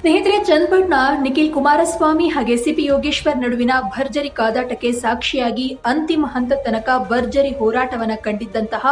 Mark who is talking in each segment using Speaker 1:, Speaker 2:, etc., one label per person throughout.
Speaker 1: ಸ್ನೇಹಿತರೆ, ಚನ್ನಪಟ್ಟಣ ನಿಖಿಲ್ ಕುಮಾರಸ್ವಾಮಿ ಹಾಗೆ ಸಿಪಿ ಯೋಗೇಶ್ವರ್ ನಡುವಿನ ಭರ್ಜರಿ ಕಾದಾಟಕ್ಕೆ ಸಾಕ್ಷಿಯಾಗಿ ಅಂತಿಮ ಹಂತ ತನಕ ಭರ್ಜರಿ ಹೋರಾಟವನ್ನು ಕಂಡಿದ್ದಂತಹ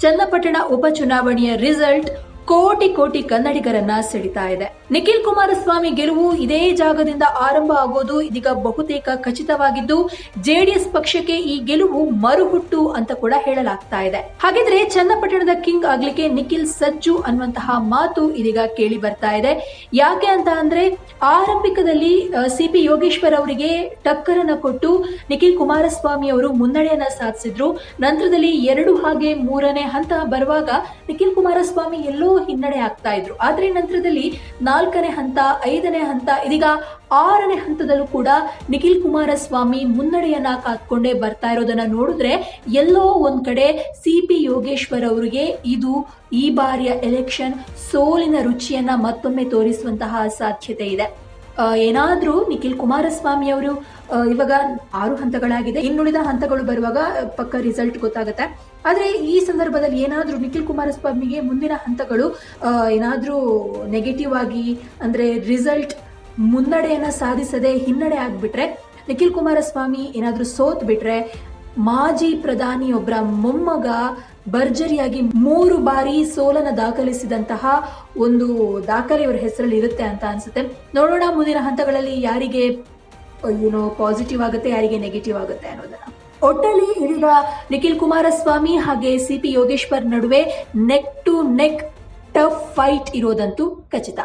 Speaker 1: ಚನ್ನಪಟ್ಟಣ ಉಪಚುನಾವಣೆಯ ರಿಸಲ್ಟ್ ಕೋಟಿ ಕೋಟಿ ಕನ್ನಡಿಗರನ್ನ ಸೆಳಿತಾ ಇದೆ. ನಿಖಿಲ್ ಕುಮಾರಸ್ವಾಮಿ ಗೆಲುವು ಇದೇ ಜಾಗದಿಂದ ಆರಂಭ ಆಗೋದು ಇದೀಗ ಬಹುತೇಕ ಖಚಿತವಾಗಿದ್ದು, ಜೆಡಿಎಸ್ ಪಕ್ಷಕ್ಕೆ ಈ ಗೆಲುವು ಮರುಹುಟ್ಟು ಅಂತ ಕೂಡ ಹೇಳಲಾಗ್ತಾ ಇದೆ. ಹಾಗಿದ್ರೆ ಚನ್ನಪಟ್ಟಣದ ಕಿಂಗ್ ಆಗ್ಲಿಕ್ಕೆ ನಿಖಿಲ್ ಸಜ್ಜು ಅನ್ನುವಂತಹ ಮಾತು ಇದೀಗ ಕೇಳಿ ಬರ್ತಾ ಇದೆ. ಯಾಕೆ ಅಂತ ಅಂದ್ರೆ, ಆರಂಭಿಕದಲ್ಲಿ ಸಿಪಿ ಯೋಗೇಶ್ವರ್ ಅವರಿಗೆ ಟಕ್ಕರನ್ನ ಕೊಟ್ಟು ನಿಖಿಲ್ ಕುಮಾರಸ್ವಾಮಿ ಅವರು ಮುನ್ನಡೆಯನ್ನ ಸಾಧಿಸಿದ್ರು. ನಂತರದಲ್ಲಿ ಎರಡು ಹಾಗೆ ಮೂರನೇ ಹಂತ ಬರುವಾಗ ನಿಖಿಲ್ ಕುಮಾರಸ್ವಾಮಿ ಎಲ್ಲೋ ಹಿನ್ನಡೆ ಆಗ್ತಾ ಇದ್ರು. ಆದ್ರೆ ನಂತರದಲ್ಲಿ ನಾಲ್ಕನೇ ಹಂತ, ಐದನೇ ಹಂತ, ಇದೀಗ ಆರನೇ ಹಂತದಲ್ಲೂ ಕೂಡ ನಿಖಿಲ್ ಕುಮಾರಸ್ವಾಮಿ ಮುನ್ನಡೆಯನ್ನ ಕಾತ್ಕೊಂಡೇ ಬರ್ತಾ ಇರೋದನ್ನ ನೋಡಿದ್ರೆ ಎಲ್ಲೋ ಒಂದ್ ಕಡೆ ಸಿ ಪಿ ಯೋಗೇಶ್ವರ್ ಅವರಿಗೆ ಇದು ಈ ಬಾರಿಯ ಎಲೆಕ್ಷನ್ ಸೋಲಿನ ರುಚಿಯನ್ನ ಮತ್ತೊಮ್ಮೆ ತೋರಿಸುವಂತಹ ಸಾಧ್ಯತೆ ಇದೆ. ಏನಾದ್ರೂ ನಿಖಿಲ್ ಕುಮಾರಸ್ವಾಮಿ ಅವರು ಇವಾಗ ಆರು ಹಂತಗಳಾಗಿದೆ. ಇನ್ನುಳಿದ ಹಂತಗಳು ಬರುವಾಗ ಪಕ್ಕ ರಿಸಲ್ಟ್ ಗೊತ್ತಾಗುತ್ತೆ. ಆದರೆ ಈ ಸಂದರ್ಭದಲ್ಲಿ ಏನಾದರೂ ನಿಖಿಲ್ ಕುಮಾರಸ್ವಾಮಿಗೆ ಮುಂದಿನ ಹಂತಗಳು ಏನಾದ್ರೂ ನೆಗೆಟಿವ್ ಆಗಿ, ಅಂದ್ರೆ ರಿಸಲ್ಟ್ ಮುನ್ನಡೆಯನ್ನ ಸಾಧಿಸದೆ ಹಿನ್ನಡೆ ಆಗಿಬಿಟ್ರೆ, ನಿಖಿಲ್ ಕುಮಾರಸ್ವಾಮಿ ಏನಾದರೂ ಸೋತ್ ಬಿಟ್ರೆ ಮಾಜಿ ಪ್ರಧಾನಿಯೊಬ್ಬರ ಮೊಮ್ಮಗ ಭರ್ಜರಿಯಾಗಿ ಮೂರು ಬಾರಿ ಸೋಲನ ದಾಖಲಿಸಿದಂತಹ ಒಂದು ದಾಖಲೆ ಇವರ ಹೆಸರಲ್ಲಿ ಇರುತ್ತೆ ಅಂತ ಅನ್ಸುತ್ತೆ. ನೋಡೋಣ ಮುಂದಿನ ಹಂತಗಳಲ್ಲಿ ಯಾರಿಗೆ ಏನೋ ಪಾಸಿಟಿವ್ ಆಗುತ್ತೆ, ಯಾರಿಗೆ ನೆಗೆಟಿವ್ ಆಗುತ್ತೆ ಅನ್ನೋದನ್ನ. ಒಟ್ಟಲ್ಲಿ ಇದೀಗ ನಿಖಿಲ್ ಕುಮಾರಸ್ವಾಮಿ ಹಾಗೆ ಸಿ ಪಿ ಯೋಗೇಶ್ವರ್ ನಡುವೆ neck to neck tough fight ಇರೋದಂತೂ ಖಚಿತ.